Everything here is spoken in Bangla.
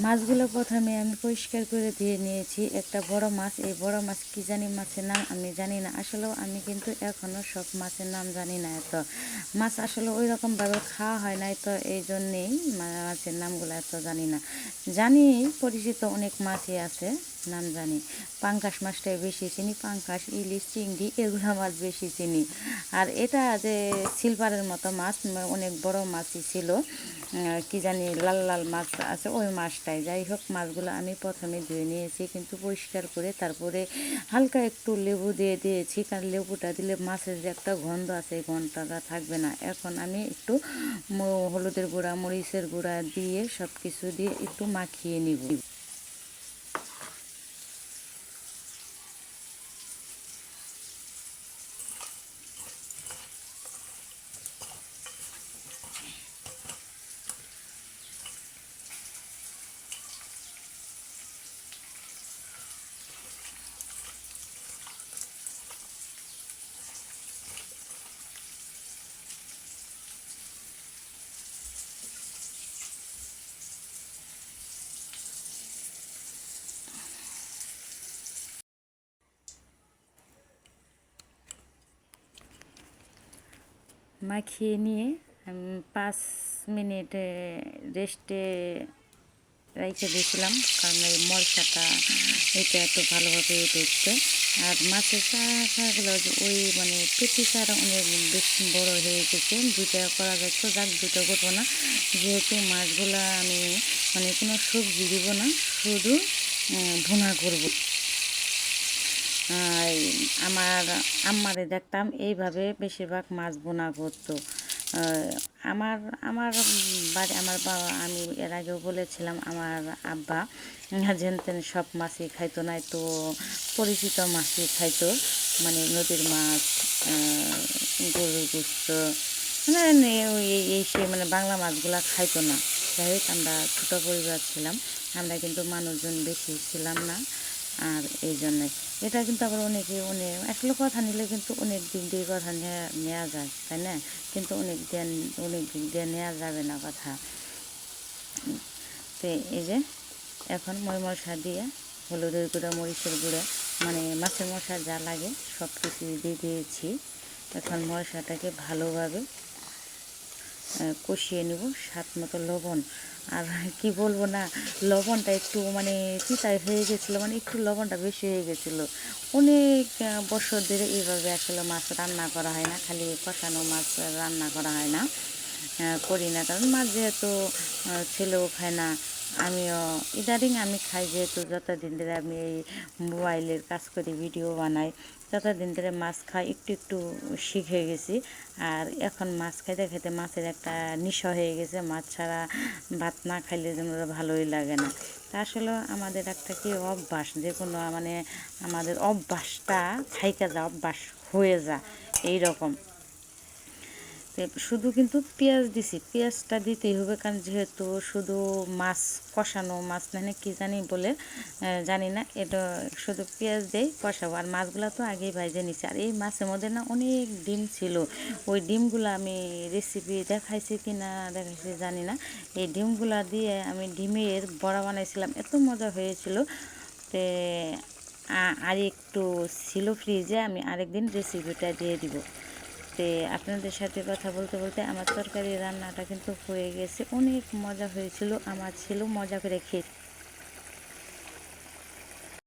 মাছগুলো প্রথমে আমি পরিষ্কার করে দিয়ে নিয়েছি। একটা বড় মাছ, এই বড় মাছ কি জানি মাছের নাম আমি জানি না। আসলেও আমি কিন্তু এখনও সব মাছের নাম জানি না এত। মাছ আসলে ওই রকমভাবে খাওয়া হয় নাই তো এই জন্যেই মাছের নামগুলো এত জানি না। জানি, পরিচিত অনেক মাছই আছে। নাম জানি। পাঙ্কাশ মাছটাই বেশি চিনি পাঙ্কাশ ইলিশ, চিংড়ি, এগুলো মাছ বেশি চিনি। আর এটা যে সিলভারের মতো মাছ অনেক বড় মাছই ছিল। কি জানি লাল লাল মাছ আছে, ওই মাছটাই। যাই হোক, মাছগুলো আমি প্রথমে ধুয়ে নিয়েছি, কিন্তু পরিষ্কার করে তারপরে হালকা একটু লেবু দিয়ে দিয়েছি, কারণ লেবুটা দিলে মাছের যে একটা গন্ধ আছে, এই গন্ধটা থাকবে না। এখন আমি একটু হলুদের গুঁড়া, মরিচের গুঁড়া দিয়ে সব কিছু দিয়ে একটু মাখিয়ে নিব। মাখিয়ে নিয়ে পাঁচ মিনিট রেস্টে রেখে দিয়েছিলাম, কারণ এই মশলাটা এটা একটু ভালোভাবে উঠছে আর মাছের চারাগুলো যে ওই মানে পেটি চারা অনেক বেশি বড় হয়ে গেছে দুটা করা যাচ্ছে, যাক দুটো করব না। যেহেতু মাছগুলো আমি মানে কোনো সবজি দিব না, শুধু ভুনা করব। আমার আম্মারে দেখতাম এইভাবে বেশিরভাগ মাছ বোনা করতো। আমার আমার বাড়ি, আমার বাবা, আমি এর আগেও বলেছিলাম, আমার আব্বা যেন তেন সব মাছই খাইতো না তো পরিচিত মাছই খাইতো মানে নদীর মাছ গরুর গোস্ত মানে এই সে মানে বাংলা মাছগুলা খাইতো না। যাই হোক, আমরা ছোটো পরিবার ছিলাম, আমরা কিন্তু মানুষজন বেশি ছিলাম না। আর এই জন্যে। এটা কিন্তু আবার অনেকে অনেক আসলে কথা নিলে কিন্তু অনেক দিক দিয়ে কথা নেওয়া যায়, তাই না? কিন্তু অনেক দিন অনেক দিক দিয়ে নেওয়া যাবে না কথা। তো এই যে, এখন মই মশলা দিয়ে হলুদের গুঁড়া, মরিচের গুঁড়া মানে মাছের মশা যা লাগে সব কিছু দিয়ে দিয়েছি। এখন মশলাটাকে ভালোভাবে কষিয়ে নেব, স্বাদ মতো লবণ। আর কি বলব না, লবণটা একটু মানে চিতায় হয়ে গেছিল মানে একটু লবণটা বেশি হয়ে গেছিল। অনেক বছর ধরে এইভাবে আসলে মাছ রান্না করা হয় না, খালি কষানো মাছ রান্না করা হয় না করি না। কারণ মাছ যেহেতু ছেলেও খায় না আমিও ইদারিং আমি খাই যেহেতু, যতদিন ধরে আমি এই মোবাইলের কাজ করি, ভিডিও বানাই, ততদিন ধরে মাছ খাই একটু একটু শিখে গেছি। আর এখন মাছ খাইতে খাইতে মাছের একটা নিশা হয়ে গেছে, মাছ ছাড়া ভাত না খাইলে যেন ভালোই লাগে না। তা আসলে আমাদের একটা কি অভ্যাস, যে কোনো মানে আমাদের অভ্যাসটা খাইতে যা অভ্যাস হয়ে যা এই রকম তো শুধু কিন্তু পেঁয়াজ দিছি। পেঁয়াজটা দিতেই হবে কারণ যেহেতু শুধু মাছ কষানো মাছ না কি জানি বলে জানি না। এটা শুধু পেঁয়াজ দেই কষাবো। আর মাছগুলো তো আগেই ভাইজে নিছি। আর এই মাছের মধ্যে না অনেক ডিম ছিল। ওই ডিমগুলো আমি রেসিপি দেখাইছি কি না দেখাইছি জানি না। এই ডিমগুলো দিয়ে আমি ডিমের বড়া বানাইছিলাম। এত মজা হয়েছিল। তে আর একটু ছিল ফ্রিজে আমি আরেকদিন রেসিপিটা দিয়ে দিব। তে আপনাদের সাথে কথা বলতে বলতে আমার তরকারি রান্নাটা কিন্তু হয়ে গেছে। অনেক মজা হয়েছিল, আমার ছিল মজা করে খেয়ে